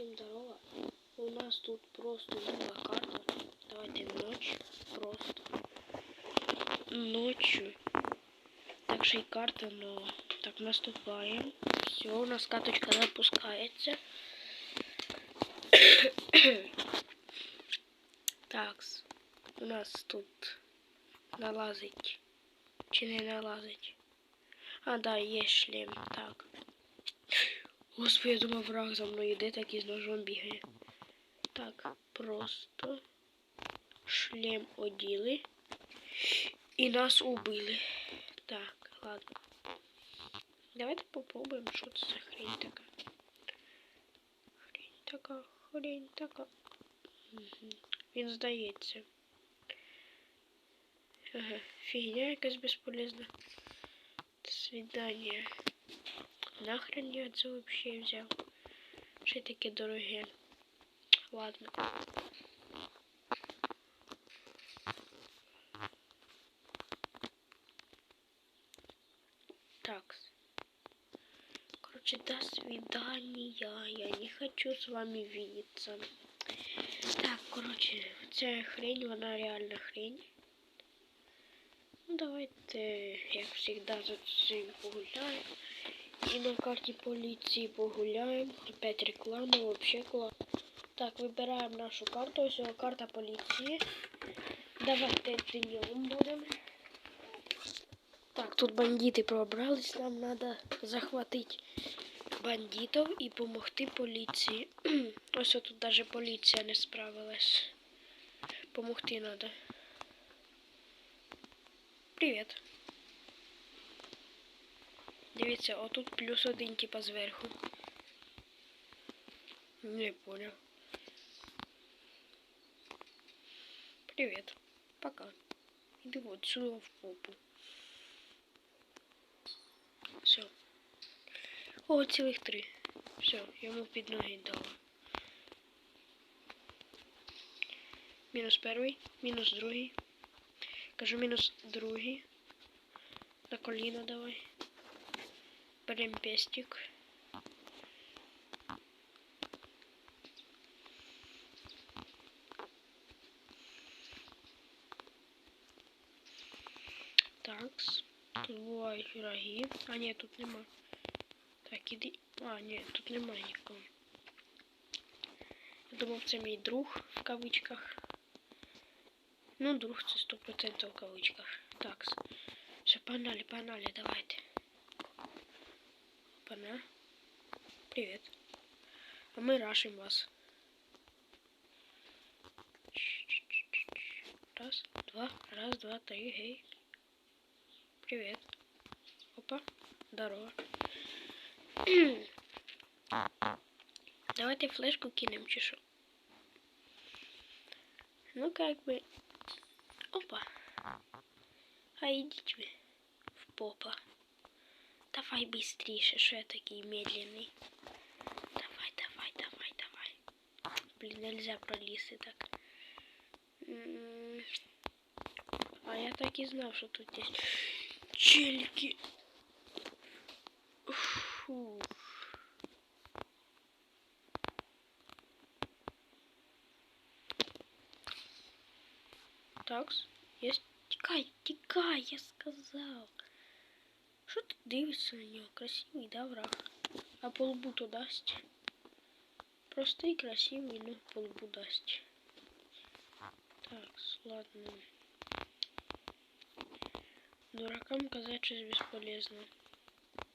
всім здорово. У нас тут просто нова карта. Давайте ночь просто. Ночью. Так же и карта, но так наступаем. Все, у нас каточка запускается. Такс. У нас тут налазить. Чи налазить? А, да, є шлем. Так. Господи, я думав, враг за мною йде, так і з ножом бігає. Так, просто шлем оділи. І нас убили. Так, ладно. Давайте попробуємо, що це за хрень така. Хрень така, хрень така. Угу. Він здається. Ага, фігня якась безполезна. До свидания. Нахрен я це вообще взяв? Ще таке дороге. Ладно. Так. Короче, до свидания. Я не хочу с вами видеться. Так, короче, ця хрень, вона реально хрень. Ну, давайте, як завжди, за цим погуляємо. І на карті поліції погуляємо. Опять реклама, вообще клас. Так, вибираємо нашу карту. Ось його карта поліції. Давайте днем будемо. Так, тут бандити пробрались, нам треба захватити бандитів і допомогти поліції. Ось тут навіть поліція не справилась. Помогти треба. Привіт. Дивіться, отут плюс один, типа зверху. Не понял. Привет. Пока. Иди вот сюда в попу. Все. О, цілих три. Все, йому під ноги дала. Мінус перший, мінус другий. Кажу мінус другий. На коліна давай. Берем пестик. Такс. Тут бувають враги. А ні, тут нема. Так, іди. А, ні, тут немає нікого. Я думав, це мій друг в кавичках. Ну, друг це 100% в кавичках. Такс. Все, погнали, погнали, давайте. Опана. Привет. А мы рашим вас. Раз, два, раз, два, три, гей. Привет. Опа. Здорово. Давайте флешку кинем, чешу. Ну, как бы... Опа. А идите в попа. Давай быстрее, что я такой медленный. Давай, давай, давай, давай. Блин, нельзя пролезть так. А я так и знал, что тут есть челики. Фу. Такс, есть. Тикай, тикай, я сказал. Що ти дивишся на нього? Красивий, да, враг? А по лбу то дасть. Простий, красивий, ну по лбу дасть. Так, ладно. Дуракам казать щось бесполезно.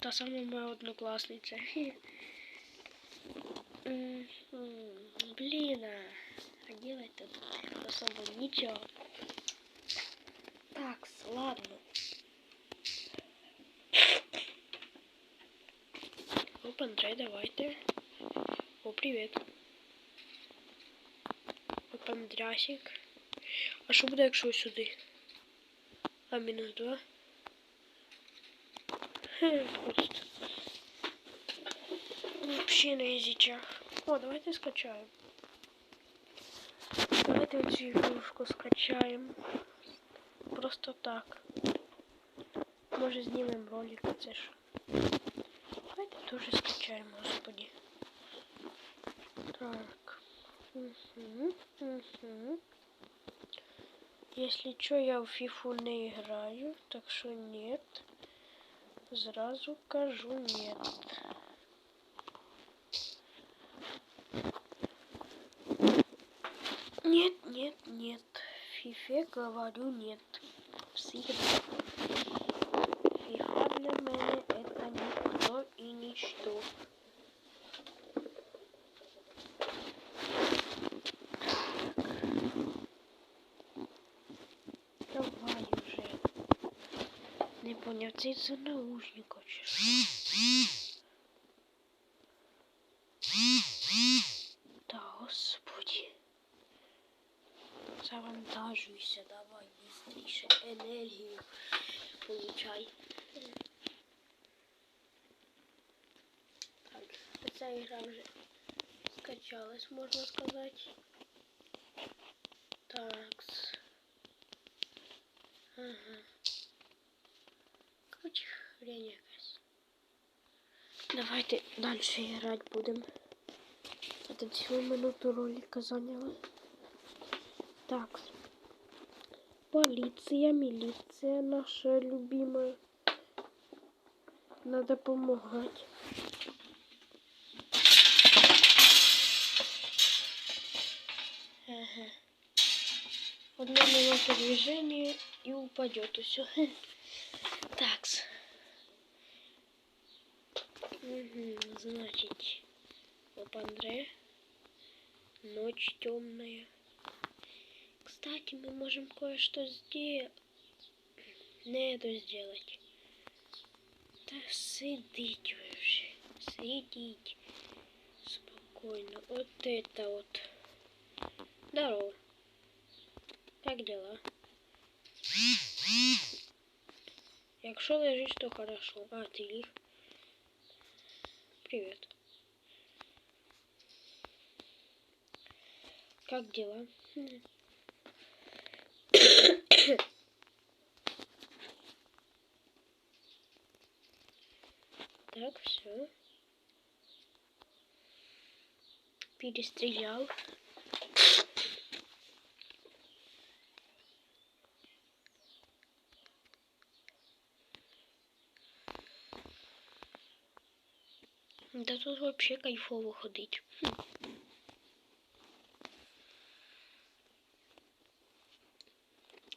Та сама моя одноклассница. Блин, а делать-то особо ничего. Так, ладно. Оп, Андрей, давайте. О, привіт. Оп, Андрясик. А що буде, якщо сюди? А, мінус два. Хе, просто. Вообще на язичах. О, давайте скачаем. Давайте оцю ігрушку скачаємо. Просто так. Може знімемо ролик, це ж. Скачаем, господи. Так. Угу, угу. Если что, я в фифу не играю, так что нет. Зразу кажу нет. Нет, нет, нет. В фифе говорю нет. Всегда. Фифа для меня это никто и ничто. Давай уже. Не поняв, це за наушников чи що? Та господи. Завантажуйся, давай быстріше енергію получай. Так, ця ігра вже скачалась, можна сказати. Такс. Ага. Хрень якась. Давайте дальше грати будемо. Это цілу минуту ролика зайняло. Так. Полиция, милиция наша любимая. Надо помогать. Ага. Одно минута движения и упадет все. Такс. Угу, значит, Папандре. Ночь темная. Кстати, мы можем кое-что сделать. Не это сделать. Да сидите уже. Сидите. Спокойно. Вот это вот. Здорово. Как дела? Якщо лежиш, то хорошо. А, ти ліг. Привет. Как дела? Так, все. Перестрелял. Да тут вообще кайфово ходить.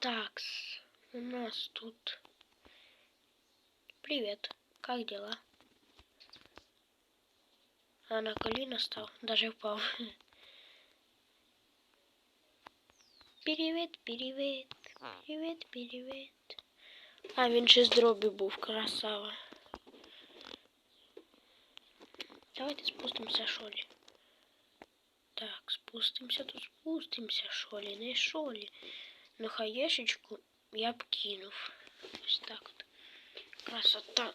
Так, у нас тут... Привет, как дела? А на колено стал, даже впал. Привет, привет, привет, привет. А, він ще з дробі красава. Давайте спустимося, шолі. Так, спустимося, то спустимося, шолі, не шолі. Ну, хаєшечку я б кинув. Ось так от. Красота.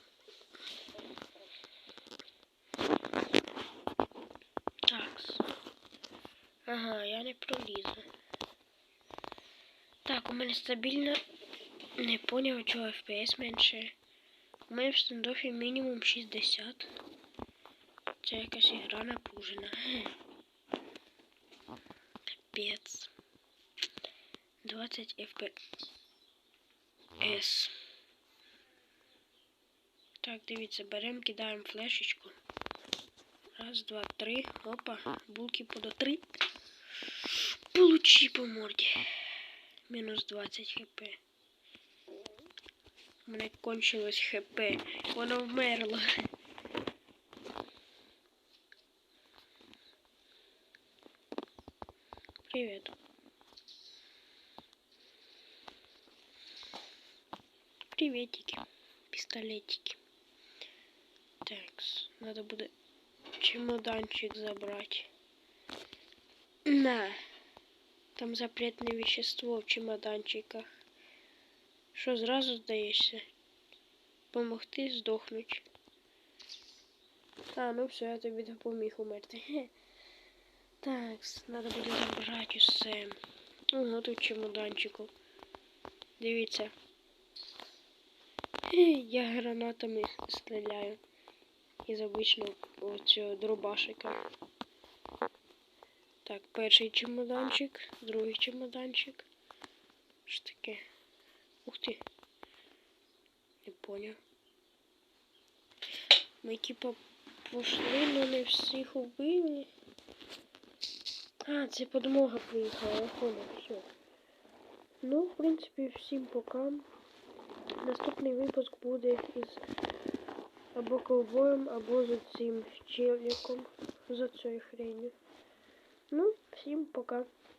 Так. Ага, я не пролізу. Так, у мене стабільно не поняв, чого FPS менше. У мене в стендофі мінімум 60. Це якась ігра напружена. Капець. 20 FPS. Так, дивіться, беремо, кидаємо флешечку. Раз, два, три. Опа, булки подо три. Получи по морді. Мінус 20 хп. У мене кончилось хп. Воно вмерло. Привет. Приветики. Пистолетики. Такс. Надо будет чемоданчик забрать. На. Там запретное вещество в чемоданчиках. Що зразу здаєшся? Помогти здохнуть. А, ну все, я тобі допоміг умерти. Так, треба буде забрати усе. Ого, тут чемоданчику. Дивіться. Я гранатами стріляю. Із обичного цього дробашика. Так, перший чемоданчик, другий чемоданчик. Що таке? Ух ти. Не поняв. Ми типа пошли, но не всіх убили. А, це подмога приїхала, я понял, все. Ну, в принципі, всім пока. Наступний випуск буде із або ковбоєм, або за цим челіком, за цією хренью. Ну, всім пока.